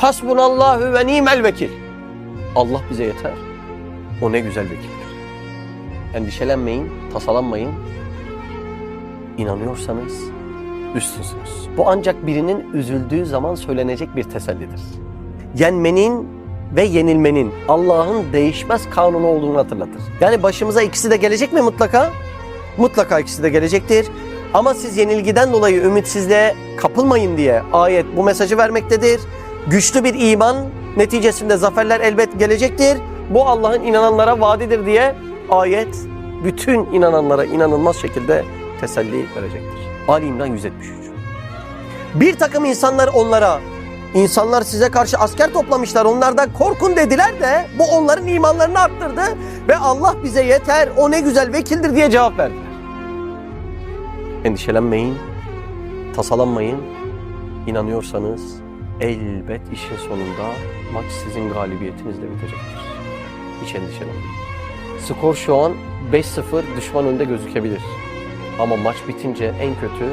Hasbunallahu ve nimel vekil. Allah bize yeter. O ne güzel vekildir. Endişelenmeyin, tasalanmayın. İnanıyorsanız üstünsünüz. Bu ancak birinin üzüldüğü zaman söylenecek bir tesellidir. Yenmenin ve yenilmenin Allah'ın değişmez kanunu olduğunu hatırlatır. Yani başımıza ikisi de gelecek mi mutlaka? Mutlaka ikisi de gelecektir. Ama siz yenilgiden dolayı ümitsizliğe kapılmayın diye ayet bu mesajı vermektedir. Güçlü bir iman neticesinde zaferler elbet gelecektir. Bu Allah'ın inananlara vaadidir diye ayet bütün inananlara inanılmaz şekilde teselli verecektir. Ali İmran 173. Bir takım insanlar onlara insanlar size karşı asker toplamışlar onlardan korkun dediler de bu onların imanlarını arttırdı ve Allah bize yeter o ne güzel vekildir diye cevap verdiler. Endişelenmeyin, tasalanmayın. İnanıyorsanız elbet işin sonunda maç sizin galibiyetinizle bitecektir. Hiç endişelenmeyin. Skor şu an 5-0 düşman önde gözükebilir. Ama maç bitince en kötü